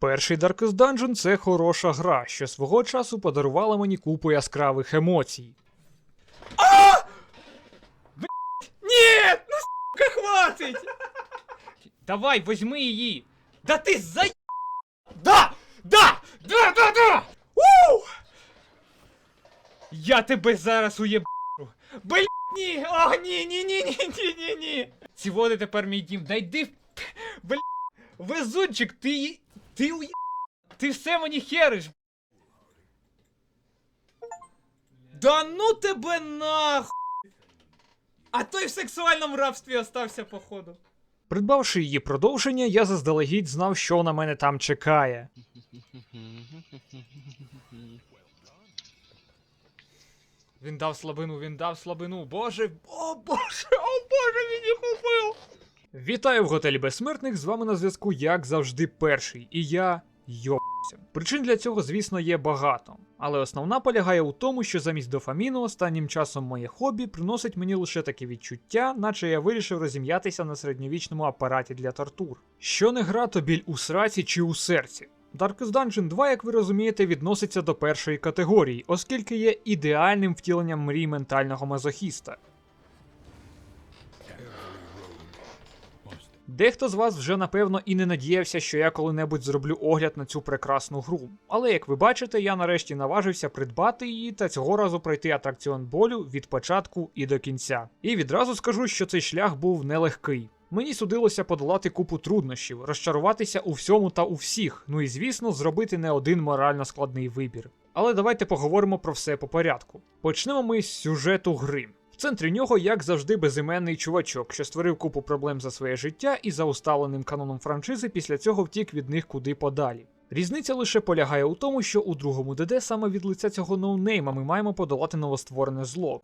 Перший Darkest Dungeon це хороша гра, що свого часу подарувала мені купу яскравих емоцій. Ні, ну сука, хватить! Давай, возьми її! Да ти за... Да! Да! Да, да, да! У! Я тебе зараз уєбу! Блядь, ні! О, ні, ні, ні, ні, ні, ні, ні! Ці води тепер мій дім, дай йди в... Блядь, везунчик, ти... Ти ує... Ти все мені хериш! Да ну тебе нахуй! А той в сексуальному рабстві остався, походу. Придбавши її продовження, я заздалегідь знав, що на мене там чекає. Він дав слабину, він дав слабину. Боже, о боже, о боже, він їх убив! Вітаю в готелі безсмертних. З вами на зв'язку, як завжди, перший. І я йобся. Причин для цього, звісно, є багато. Але основна полягає у тому, що замість дофаміну останнім часом моє хобі приносить мені лише таке відчуття, наче я вирішив розім'ятися на середньовічному апараті для тортур. Що не гра, то біль у сраці чи у серці. Darkest Dungeon 2, як ви розумієте, відноситься до першої категорії, оскільки є ідеальним втіленням мрій ментального мазохіста. Дехто з вас вже напевно і не надіявся, що я коли-небудь зроблю огляд на цю прекрасну гру. Але як ви бачите, я нарешті наважився придбати її та цього разу пройти атракціон болю від початку і до кінця. І відразу скажу, що цей шлях був нелегкий. Мені судилося подолати купу труднощів, розчаруватися у всьому та у всіх, ну і звісно, зробити не один морально складний вибір. Але давайте поговоримо про все по порядку. Почнемо ми з сюжету гри. Центрі нього, як завжди, безіменний чувачок, що створив купу проблем за своє життя і за усталеним каноном франшизи після цього втік від них куди подалі. Різниця лише полягає у тому, що у другому ДД саме від лиця цього ноунейма ми маємо подолати новостворене зло.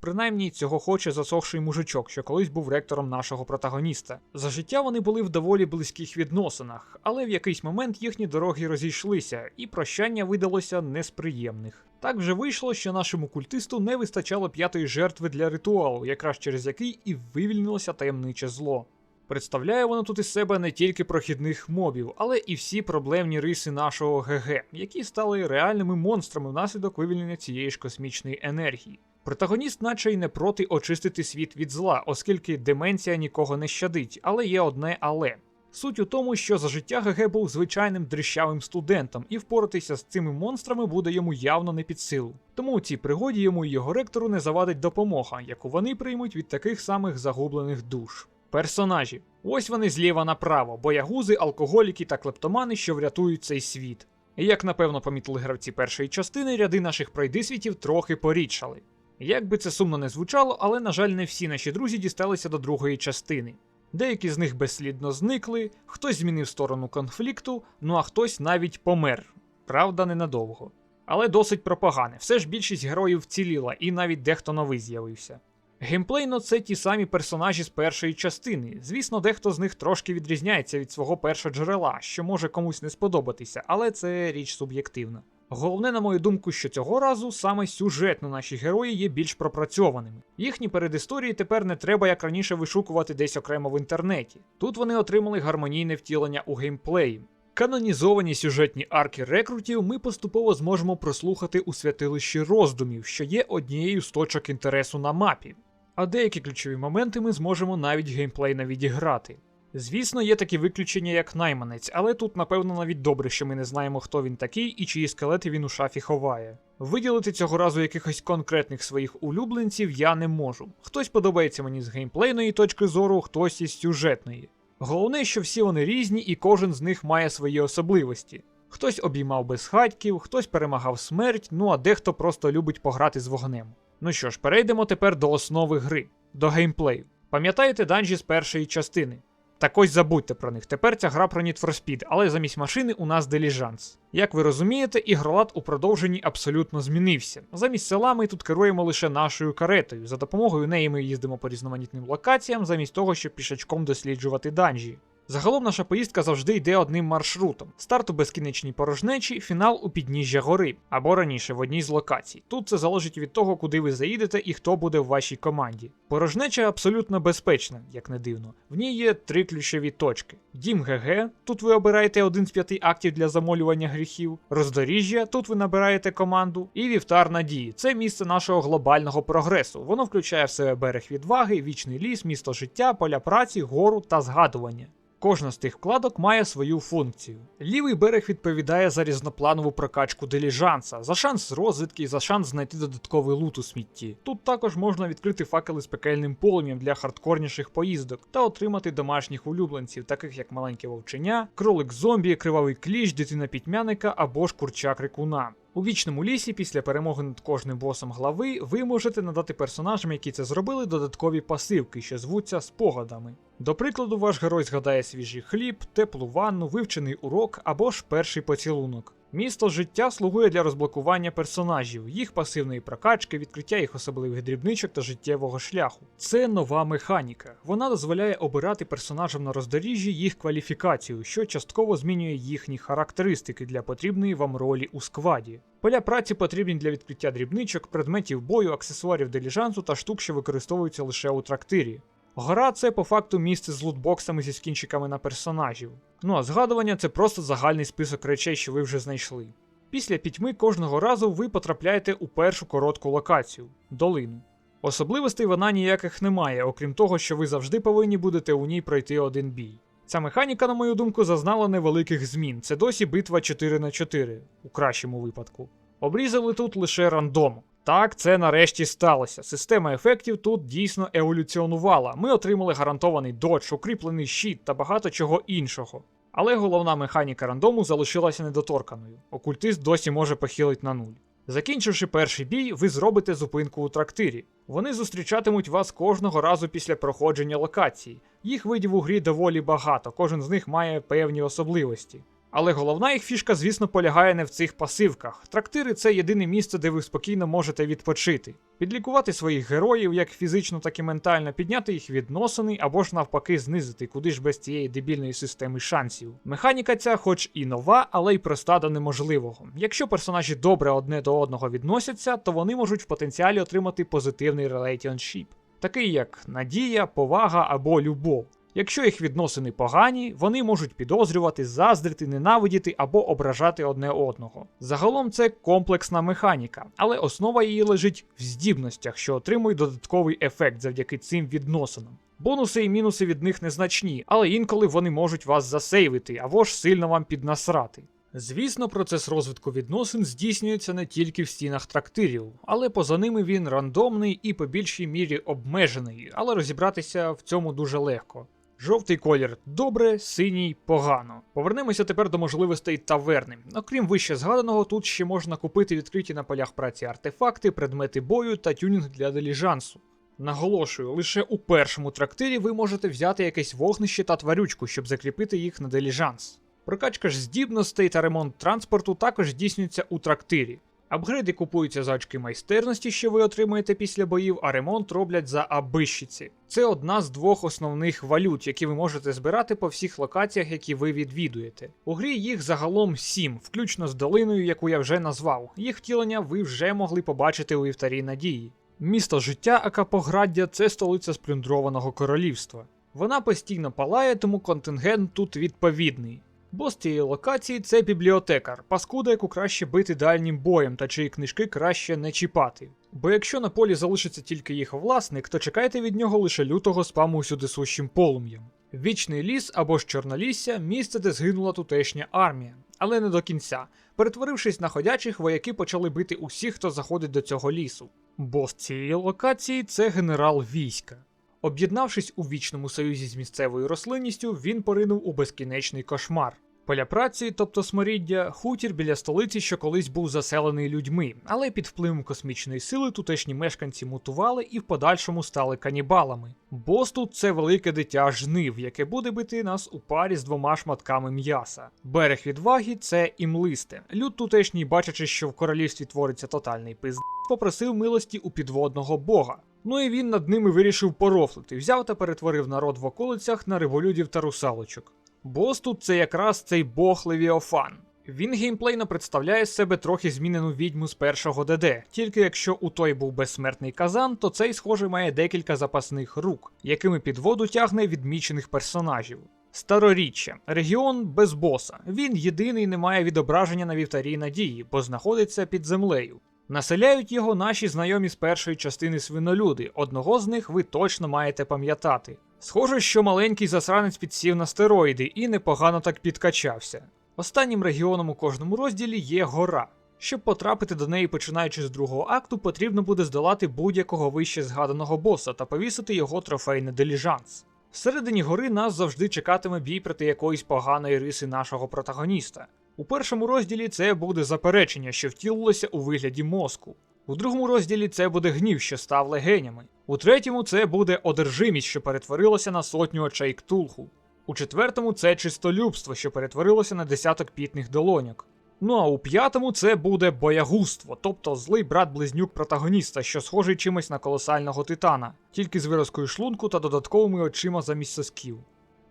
Принаймні цього хоче засохший мужичок, що колись був ректором нашого протагоніста. За життя вони були в доволі близьких відносинах, але в якийсь момент їхні дороги розійшлися, і прощання видалося не з приємних. Так вже вийшло, що нашому культисту не вистачало п'ятої жертви для ритуалу, якраз через який і вивільнилося таємниче зло. Представляє воно тут із себе не тільки прохідних мобів, але і всі проблемні риси нашого ГГ, які стали реальними монстрами внаслідок вивільнення цієї ж космічної енергії. Протагоніст, наче й не проти очистити світ від зла, оскільки деменція нікого не щадить, але є одне але. Суть у тому, що за життя ГГ був звичайним дрищавим студентом, і впоратися з цими монстрами буде йому явно не під силу. Тому у цій пригоді йому і його ректору не завадить допомога, яку вони приймуть від таких самих загублених душ. Персонажі. Ось вони зліва направо, боягузи, алкоголіки та клептомани, що врятують цей світ. І як напевно помітили гравці першої частини, ряди наших пройдисвітів трохи порідшали. Як би це сумно не звучало, але, на жаль, не всі наші друзі дісталися до другої частини. Деякі з них безслідно зникли, хтось змінив сторону конфлікту, ну а хтось навіть помер. Правда, ненадовго. Але досить пропагане. Все ж більшість героїв вціліла, і навіть дехто новий з'явився. Геймплейно це ті самі персонажі з першої частини. Звісно, дехто з них трошки відрізняється від свого першого джерела, що може комусь не сподобатися, але це річ суб'єктивна. Головне, на мою думку, що цього разу саме сюжетно наші герої є більш пропрацьованими. Їхні передісторії тепер не треба як раніше вишукувати десь окремо в інтернеті. Тут вони отримали гармонійне втілення у геймплеї. Канонізовані сюжетні арки рекрутів ми поступово зможемо прослухати у святилищі роздумів, що є однією з точок інтересу на мапі. А деякі ключові моменти ми зможемо навіть геймплейно відіграти. Звісно, є такі виключення, як найманець, але тут, напевно, навіть добре, що ми не знаємо, хто він такий і чиї скелети він у шафі ховає. Виділити цього разу якихось конкретних своїх улюбленців я не можу. Хтось подобається мені з геймплейної точки зору, хтось із сюжетної. Головне, що всі вони різні і кожен з них має свої особливості. Хтось обіймав безхатьків, хтось перемагав смерть, ну а дехто просто любить пограти з вогнем. Ну що ж, перейдемо тепер до основи гри, до геймплею. Пам'ятаєте данжі з першої частини? Так ось забудьте про них. Тепер ця гра про Need for Speed, але замість машини у нас деліжанс. Як ви розумієте, ігролад у продовженні абсолютно змінився. Замість села ми тут керуємо лише нашою каретою. За допомогою неї ми їздимо по різноманітним локаціям, замість того, щоб пішачком досліджувати данжі. Загалом наша поїздка завжди йде одним маршрутом: старт у безкінечній порожнечі, фінал у підніжжя гори, або раніше в одній з локацій. Тут це залежить від того, куди ви заїдете і хто буде в вашій команді. Порожнеча абсолютно безпечна, як не дивно. В ній є три ключові точки: дім ГГ, тут ви обираєте один з п'яти актів для замолювання гріхів, роздоріжжя, тут ви набираєте команду, і вівтар надії. Це місце нашого глобального прогресу. Воно включає в себе берег відваги, вічний ліс, місто життя, поля праці, гору та згадування. Кожна з тих вкладок має свою функцію. Лівий берег відповідає за різнопланову прокачку диліжанса, за шанс розвідки і за шанс знайти додатковий лут у смітті. Тут також можна відкрити факели з пекельним полум'ям для хардкорніших поїздок та отримати домашніх улюбленців, таких як маленьке вовченя, кролик зомбі, кривавий кліщ, дитина пітьмяника або ж курчак рикуна. У вічному лісі, після перемоги над кожним босом глави, ви можете надати персонажам, які це зробили, додаткові пасивки, що звуться спогадами. До прикладу, ваш герой згадає свіжий хліб, теплу ванну, вивчений урок або ж перший поцілунок. Місто життя слугує для розблокування персонажів, їх пасивної прокачки, відкриття їх особливих дрібничок та життєвого шляху. Це нова механіка. Вона дозволяє обирати персонажам на роздоріжжі їх кваліфікацію, що частково змінює їхні характеристики для потрібної вам ролі у скваді. Поля праці потрібні для відкриття дрібничок, предметів бою, аксесуарів диліжансу та штук, що використовуються лише у трактирі. Гора це по факту місце з лутбоксами зі скінчиками на персонажів. Ну а згадування це просто загальний список речей, що ви вже знайшли. Після пітьми кожного разу ви потрапляєте у першу коротку локацію долину. Особливостей вона ніяких немає, окрім того, що ви завжди повинні будете у ній пройти один бій. Ця механіка, на мою думку, зазнала невеликих змін. Це досі битва 4 на 4 у кращому випадку. Обрізали тут лише рандом. Так, це нарешті сталося. Система ефектів тут дійсно еволюціонувала. Ми отримали гарантований додж, укріплений щит та багато чого іншого. Але головна механіка рандому залишилася недоторканою. Окультист досі може похилить на нуль. Закінчивши перший бій, ви зробите зупинку у трактирі. Вони зустрічатимуть вас кожного разу після проходження локації. Їх видів у грі доволі багато, кожен з них має певні особливості. Але головна їх фішка, звісно, полягає не в цих пасивках. Трактири це єдине місце, де ви спокійно можете відпочити, підлікувати своїх героїв, як фізично, так і ментально, підняти їх відносини або ж навпаки знизити, куди ж без цієї дебільної системи шансів. Механіка ця, хоч і нова, але й проста до неможливого. Якщо персонажі добре одне до одного відносяться, то вони можуть в потенціалі отримати позитивний relationship, такий як надія, повага або любов. Якщо їх відносини погані, вони можуть підозрювати, заздрити, ненавидіти або ображати одне одного. Загалом це комплексна механіка, але основа її лежить в здібностях, що отримують додатковий ефект завдяки цим відносинам. Бонуси і мінуси від них незначні, але інколи вони можуть вас засейвити або ж сильно вам піднасрати. Звісно, процес розвитку відносин здійснюється не тільки в стінах трактирів, але поза ними він рандомний і по більшій мірі обмежений, але розібратися в цьому дуже легко. Жовтий колір добре, синій погано. Повернемося тепер до можливостей таверни. Окрім вище згаданого, тут ще можна купити відкриті на полях праці артефакти, предмети бою та тюнінг для деліжансу. Наголошую, лише у першому трактирі ви можете взяти якесь вогнище та тварючку, щоб закріпити їх на деліжанс. Прокачка ж здібностей та ремонт транспорту також здійснюється у трактирі. Апгрейди купуються за очки майстерності, що ви отримаєте після боїв, а ремонт роблять за абищиці. Це одна з двох основних валют, які ви можете збирати по всіх локаціях, які ви відвідуєте. У грі їх загалом сім, включно з долиною, яку я вже назвав. Їх втілення ви вже могли побачити у вівтарі надії. Місто життя Акапограддя це столиця сплюндрованого королівства. Вона постійно палає, тому контингент тут відповідний. Бос цієї локації це бібліотекар, паскуда, яку краще бити дальнім боєм та чиї книжки краще не чіпати. Бо якщо на полі залишиться тільки їх власник, то чекайте від нього лише лютого спаму усюди сущим полум'ям. Вічний ліс або ж Чорнолісся місце, де згинула тутешня армія, але не до кінця. Перетворившись на ходячих, вояки почали бити усіх, хто заходить до цього лісу. Бос цієї локації це генерал війська. Об'єднавшись у вічному союзі з місцевою рослинністю, він поринув у безкінечний кошмар. Поля праці, тобто сморіддя, хутір біля столиці, що колись був заселений людьми, але під впливом космічної сили тутешні мешканці мутували і в подальшому стали канібалами. Бос тут це велике дитя жнив, яке буде бити нас у парі з двома шматками м'яса. Берег відваги це імлисте. Люд тутешній, бачачи, що в королівстві твориться тотальний пизд, попросив милості у підводного бога. Ну і він над ними вирішив порофлити, взяв та перетворив народ в околицях на риболюдів та русалочок. Бос тут це якраз цей бог Левіофан. Він геймплейно представляє з себе трохи змінену відьму з першого ДД, тільки якщо у той був безсмертний казан, то цей, схоже, має декілька запасних рук, якими під воду тягне відмічених персонажів. Староріччя регіон без боса. Він єдиний не має відображення на вівтарі надії, бо знаходиться під землею. Населяють його наші знайомі з першої частини свинолюди. Одного з них ви точно маєте пам'ятати. Схоже, що маленький засранець підсів на стероїди і непогано так підкачався. Останнім регіоном у кожному розділі є гора. Щоб потрапити до неї починаючи з другого акту, потрібно буде здолати будь-якого вище згаданого боса та повісити його трофейний деліжанс. Всередині гори нас завжди чекатиме бій проти якоїсь поганої риси нашого протагоніста. У першому розділі це буде заперечення, що втілилося у вигляді мозку. У другому розділі це буде гнів, що став легенями. У третьому це буде одержимість, що перетворилося на сотню очей ктулху. У четвертому це чистолюбство, що перетворилося на десяток пітних долоньок. Ну а у п'ятому це буде боягузтво, тобто злий брат-близнюк протагоніста, що схожий чимось на колосального титана, тільки з виразкою шлунку та додатковими очима замість сосків.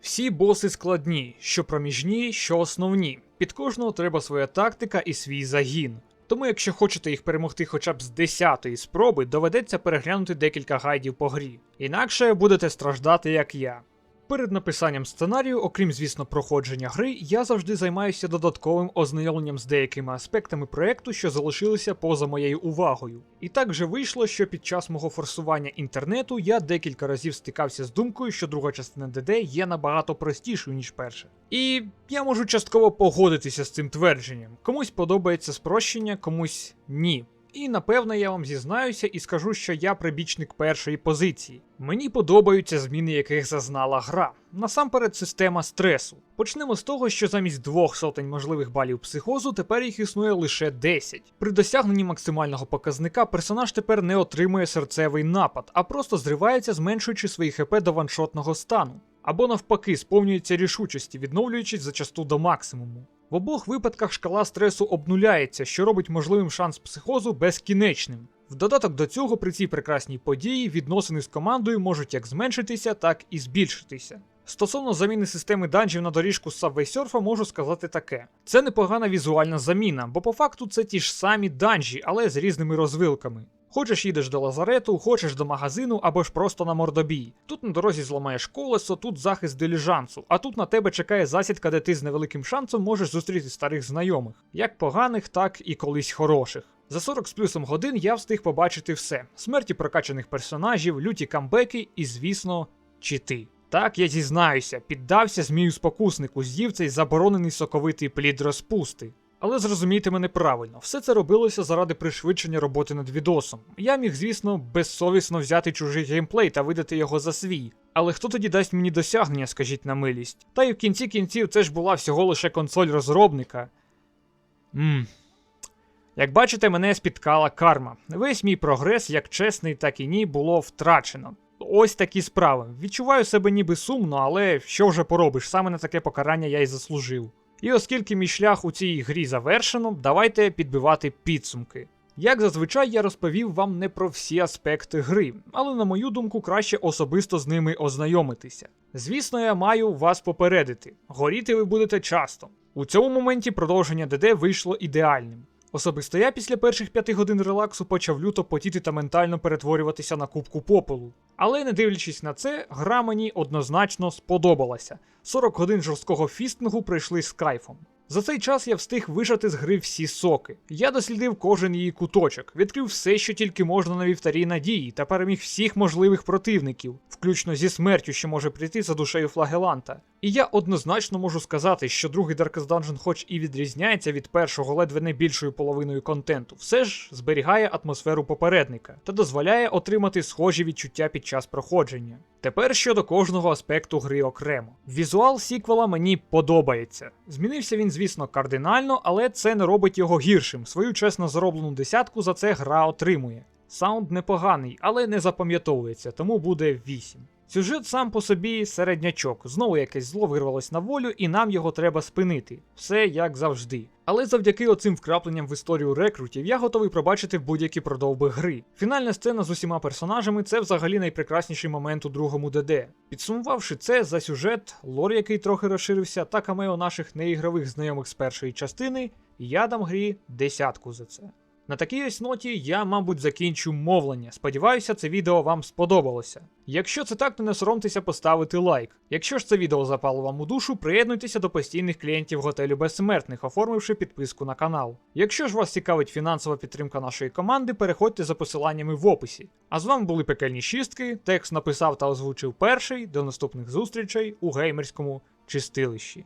Всі боси складні, що проміжні, що основні. Під кожного треба своя тактика і свій загін. Тому, якщо хочете їх перемогти хоча б з 10-ї спроби, доведеться переглянути декілька гайдів по грі. Інакше будете страждати, як я. Перед написанням сценарію, окрім, звісно, проходження гри, я завжди займаюся додатковим ознайомленням з деякими аспектами проекту, що залишилися поза моєю увагою. І так вже вийшло, що під час мого форсування інтернету я декілька разів стикався з думкою, що друга частина ДД є набагато простішою, ніж перша. І я можу частково погодитися з цим твердженням. Комусь подобається спрощення, комусь ні. І напевно я вам зізнаюся і скажу, що я прибічник першої позиції. Мені подобаються зміни, яких зазнала гра. Насамперед, система стресу. Почнемо з того, що замість двох сотень можливих балів психозу тепер їх існує лише 10. При досягненні максимального показника персонаж тепер не отримує серцевий напад, а просто зривається, зменшуючи свої хп до ваншотного стану. Або навпаки, сповнюється рішучості, відновлюючись зачасту до максимуму. В обох випадках шкала стресу обнуляється, що робить можливим шанс психозу безкінечним. В додаток до цього при цій прекрасній події відносини з командою можуть як зменшитися, так і збільшитися. Стосовно заміни системи данжів на доріжку з Subway Surf можу сказати таке: це непогана візуальна заміна, бо по факту це ті ж самі данжі, але з різними розвилками. Хочеш їдеш до лазарету, хочеш до магазину або ж просто на мордобій. Тут на дорозі зламаєш колесо, тут захист диліжансу, а тут на тебе чекає засідка, де ти з невеликим шансом можеш зустріти старих знайомих, як поганих, так і колись хороших. За 40 з плюсом годин я встиг побачити все: смерті прокачаних персонажів, люті камбеки і, звісно, чити. Так, я зізнаюся, піддався змію спокуснику, з'їв цей заборонений соковитий плід розпусти. Але зрозумійте мене правильно, все це робилося заради пришвидшення роботи над відосом. Я міг, звісно, безсовісно взяти чужий геймплей та видати його за свій. Але хто тоді дасть мені досягнення, скажіть на милість? Та й в кінці кінців це ж була всього лише консоль розробника. Ммм. Як бачите, мене спіткала карма. Весь мій прогрес, як чесний, так і ні, було втрачено. Ось такі справи. Відчуваю себе ніби сумно, але що вже поробиш, саме на таке покарання я й заслужив. І оскільки мій шлях у цій грі завершено, давайте підбивати підсумки. Як зазвичай я розповів вам не про всі аспекти гри, але на мою думку краще особисто з ними ознайомитися. Звісно, я маю вас попередити, горіти ви будете часто. У цьому моменті продовження ДД вийшло ідеальним. Особисто я після перших п'яти годин релаксу почав люто потіти та ментально перетворюватися на кубку попелу. Але не дивлячись на це, гра мені однозначно сподобалася. 40 годин жорсткого фістингу пройшли з кайфом. За цей час я встиг вижати з гри всі соки. Я дослідив кожен її куточок, відкрив все, що тільки можна на вівтарі надії, та переміг всіх можливих противників, включно зі смертю, що може прийти за душею флагеланта. І я однозначно можу сказати, що другий Darkest Dungeon хоч і відрізняється від першого ледве не більшою половиною контенту, все ж зберігає атмосферу попередника та дозволяє отримати схожі відчуття під час проходження. Тепер щодо кожного аспекту гри окремо. Візуал сіквела мені подобається. Змінився він, звісно, кардинально, але це не робить його гіршим. Свою чесно зароблену десятку за це гра отримує. Саунд непоганий, але не запам'ятовується, тому буде 8. Сюжет сам по собі середнячок. Знову якесь зло вирвалось на волю, і нам його треба спинити. Все як завжди. Але завдяки оцим вкрапленням в історію рекрутів я готовий пробачити будь-які продовби гри. Фінальна сцена з усіма персонажами це взагалі найпрекрасніший момент у другому ДД. Підсумувавши це за сюжет, лор, який трохи розширився, та камео наших неігрових знайомих з першої частини, я дам грі десятку за це. На такій ось ноті я, мабуть, закінчу мовлення. Сподіваюся, це відео вам сподобалося. Якщо це так, то не соромтеся поставити лайк. Якщо ж це відео запало вам у душу, приєднуйтеся до постійних клієнтів готелю Безсмертних, оформивши підписку на канал. Якщо ж вас цікавить фінансова підтримка нашої команди, переходьте за посиланнями в описі. А з вами були пекельні шістки. Текст написав та озвучив перший. До наступних зустрічей у геймерському чистилищі.